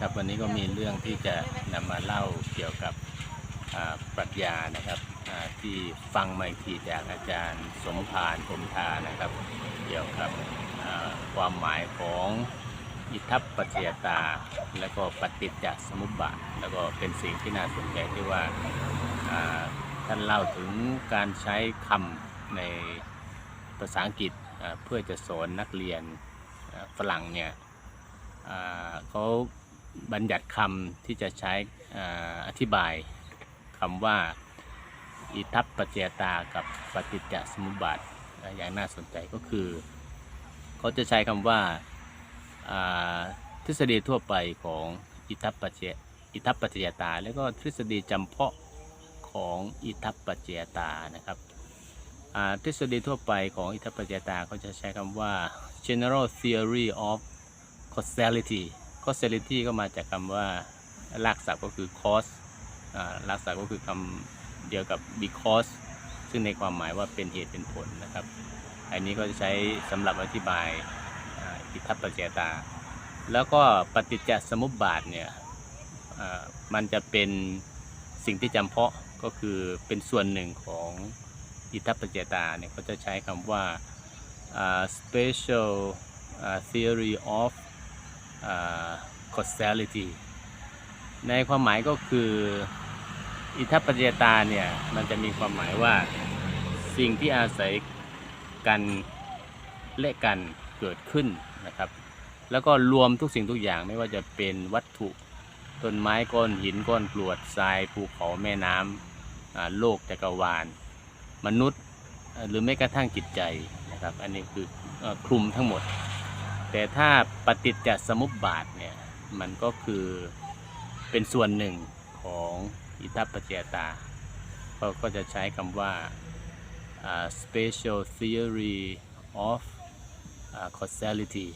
ครับวันนี้ก็มีเรื่องที่จะนำมาเล่าเกี่ยวกับปรัชญานะครับที่ฟังมาทีจากอาจารย์สมภารผมทานะครับ เกี่ยวกับความหมายของอิทัปปัจจยตา แล้วก็ปฏิจจสมุปบาท แล้วก็เป็นสิ่งที่น่าสนใจที่ว่าท่านเล่าถึงการใช้คำในภาษาอังกฤษเพื่อจะสอนนักเรียนฝรั่งเนี่ยเขา บัญญัติคำที่จะใช้ออธิบายคำว่าอิทัปปัจเจยตากับปฏิจจสมุปบาทอย่างน่าสนใจก็คือ เขาจะใช้คำว่าทฤษฎีทั่วไปของอิทัปปัจเจอิทัปปัจจยตา แล้วก็ทฤษฎีจำเพาะของอิทัปปัจจยตานะครับทฤษฎีทั่วไปของอิทัปปัจจยตาเขาจะใช้คำว่า general theory of causality causality ก็มาจากคำว่ารากศัพท์ก็คือ cause อ่ารากศัพท์ก็คือคำเดียวกับ because ซึ่งในความหมายว่าเป็นเหตุเป็นผลนะครับ อันนี้ก็จะใช้สำหรับอธิบายอิทัปปัจจตา แล้วก็ปฏิจจสมุปบาทเนี่ยมันจะเป็นสิ่งที่จำเพาะก็คือเป็นส่วนหนึ่งของอิทัปปัจจตาเนี่ยเขาจะใช้คำว่า special theory of causality ในความหมายก็คืออิทัปปัจจยตาเนี่ยมันจะมีความหมายว่าสิ่งที่อาศัยกันและกันเกิดขึ้นนะครับ แล้วก็รวมทุกสิ่งทุกอย่างไม่ว่าจะเป็นวัตถุต้นไม้ก้อนหินก้อนกรวดทรายภูเขาแม่น้ำโลกจักรวาล มนุษย์หรือแม้กระทั่งจิตใจนะครับ อันนี้คือคลุมทั้งหมด แต่ถ้าปฏิจจสมุปบาทเนี่ย มันก็คือเป็นส่วนหนึ่งของอิทัปปัจจตาเขาก็จะใช้คำว่าอ่า special theory of อ่า causality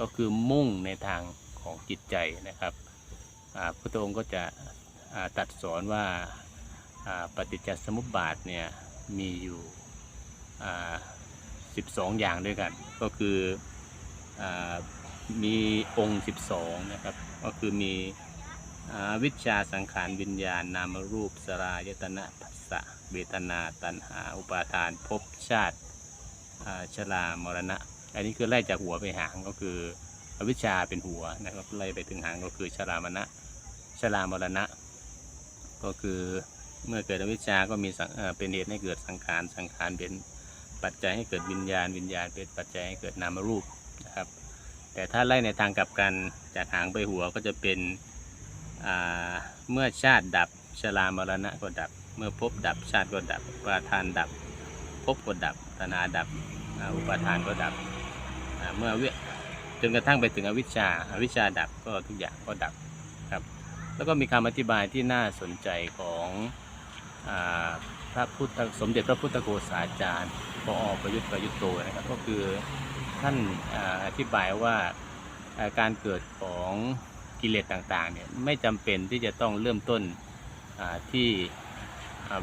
ก็คือมุ่งในทางของจิตใจนะครับพระองค์ก็จะตัดสอนว่าปฏิจจสมุปบาทเนี่ยมีอยู่ 12 อย่างด้วยกัน ก็คือ มีองค์ 12 นะครับ ก็คือมีอวิชาสังขารวิญญาณนามรูปสรายตนะผัสสะเวทนาตัณหา อุปาทานภพชาติชรามรณะ อันนี้คือไล่จากหัวไปหางก็คืออวิชาเป็นหัวนะครับไล่ไปถึงหางก็คือชรามณะชรามรณะ ก็คือเมื่อเกิดอวิชาก็มีเป็นเหตุให้เกิดสังขารสังขารเป็นปัจจัยให้เกิดวิญญาณวิญญาณเป็นปัจจัยให้เกิดนามรูป นะครับ แต่ถ้าไล่ในทางกลับกันจากหางไปหัวก็จะเป็นเมื่อชาติดับชรามรณะก็ดับ เมื่อภพดับชาติก็ดับอุปาทานดับภพก็ดับตนาดับอุปาทานก็ดับเมื่อเวจนกระทั่งไปถึงอวิชชาอวิชชาดับก็ทุกอย่างก็ดับครับแล้วก็มีคำอธิบายที่น่าสนใจของอพระพุทธสมเด็จพระพุทธโฆษาจารย์ปอประยุทธ์ประยุทธ์โตนะครับก็คือ ท่านอธิบายว่าการเกิดของกิเลสต่างๆเนี่ยไม่จำเป็นที่จะต้องเริ่มต้นที่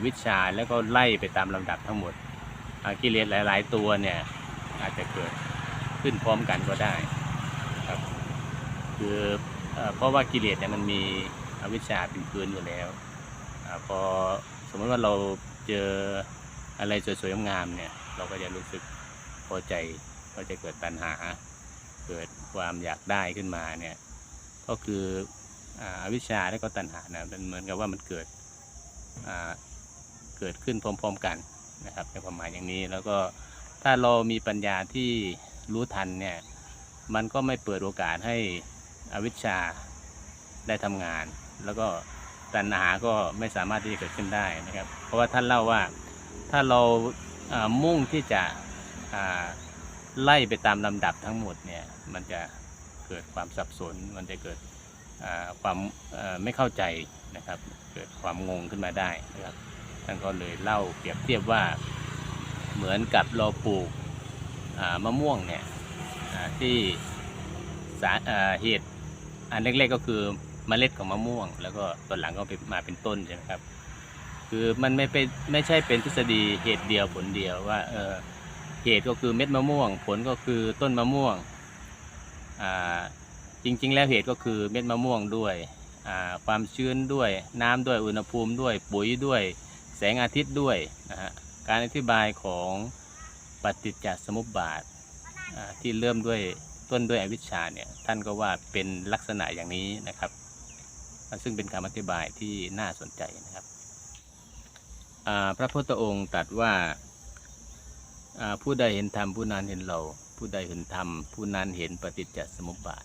วิชาแล้วก็ไล่ไปตามลำดับทั้งหมดกิเลสหลาย ๆ ตัวเนี่ยอาจจะเกิดขึ้นพร้อมกันก็ได้ครับคือเพราะว่ากิเลสเนี่ยมันมีอวิชชาเป็นพื้นอยู่แล้วอพอสมมติว่าเราเจออะไรสวยๆงามเนี่ยเราก็จะรู้สึกพอใจ ก็จะเกิดตัณหา เกิดความอยากได้ขึ้นมาเนี่ย ก็คืออวิชชาและก็ตัณหานะมันเหมือนกับว่ามันเกิดเกิดขึ้นพร้อม ๆกันนะครับในความหมายอย่างนี้แล้วก็ถ้าเรามีปัญญาที่รู้ทันเนี่ยมันก็ไม่เปิดโอกาสให้อวิชชาได้ทำงาน แล้วก็ตัณหาก็ไม่สามารถที่จะเกิดขึ้นได้นะครับ เพราะว่าท่านเล่าว่าถ้าเรามุ่งที่จะ ไล่ไปตามลำดับทั้งหมดเนี่ยมันจะเกิดความสับสน มันจะเกิดความไม่เข้าใจนะครับ เกิดความงงขึ้นมาได้นะครับท่านก็เลยเล่าเปรียบเทียบว่าเหมือนกับเราปลูกมะม่วงเนี่ยที่สาเหตุอันเล็กๆก็คือเมล็ดของมะม่วง แล้วก็ตอนหลังก็ไปมาเป็นต้นใช่ไหมครับ คือมันไม่เป็นไม่ใช่เป็นทฤษฎีเหตุเดียวผลเดียวว่าเออ เหตุก็คือเม็ดมะม่วง ผลก็คือต้นมะม่วงจริง ๆ แล้วเหตุก็คือเม็ดมะม่วงด้วยความชื้นด้วยน้ำด้วยอุณหภูมิด้วยปุ๋ยด้วยแสงอาทิตย์ด้วยนะฮะการอธิบายของปฏิจจสมุปบาทที่เริ่มด้วยต้นด้วยอวิชชาเนี่ยท่านก็ว่าเป็นลักษณะอย่างนี้นะครับ ซึ่งเป็นคำอธิบายที่น่าสนใจนะครับพระพุทธองค์ตรัสว่า ผู้ใดเห็นธรรมผู้นั้นเห็นเรา ผู้ใดเห็นธรรมผู้นั้นเห็นปฏิจจสมุปบาท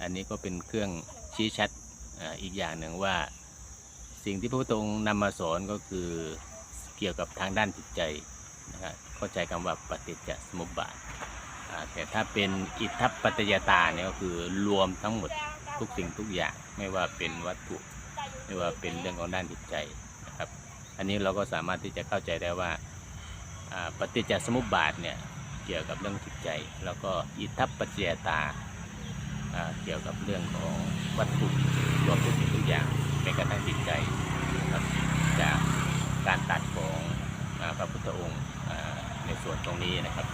อันนี้ก็เป็นเครื่องชี้ชัดอ,อีกอย่างหนึ่งว่า สิ่งที่พระพุทธองค์นำมาสอนก็คือเกี่ยวกับทางด้านจิตใจนะครับเข้าใจคำว่าปฏิจจสมุปบาทแต่ถ้าเป็นอิทธัปปัจยตาเนี่ยก็คือรวมทั้งหมดทุกสิ่งทุกอย่างไม่ว่าเป็นวัตถุไม่ว่าเป็นเรื่องของด้านจิตใจนะครับ อันนี้เราก็สามารถที่จะเข้าใจได้ว่า ปฏิจจสมุปบาทเนี่ยเกี่ยวกับเรื่องจิตใจ แล้วก็อิทัปปัจจยตาเกี่ยวกับเรื่องของวัตถุรวมทุกสิ่งทุกอย่างเป็นกระทั่งจิตใจจากการตัดของพระพุทธองค์ในส่วนตรงนี้นะครับ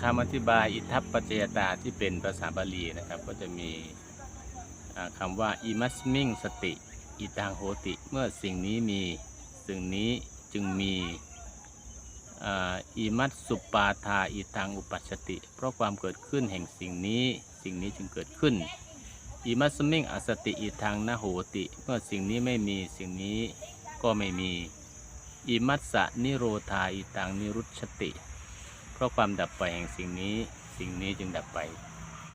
คำอธิบายอิทัปปัจจยตาที่เป็นภาษาบาลีนะครับ ก็จะมีอ่าคำว่าอิมัสมิงสติ อิตังโหติ เมื่อสิ่งนี้มี สิ่งนี้จึงมี อิมัสสุปาทาอิทังอุปัชติ เพราะความเกิดขึ้นแห่งสิ่งนี้สิ่งนี้จึงเกิดขึ้นอิมัสมิงอสติอิทังนะโหติเมื่อสิ่งนี้ไม่มีสิ่งนี้ก็ไม่มีอิมัสสะนิโรธาอิตังนิรุชติ เพราะความดับไปแห่งสิ่งนี้สิ่งนี้จึงดับไป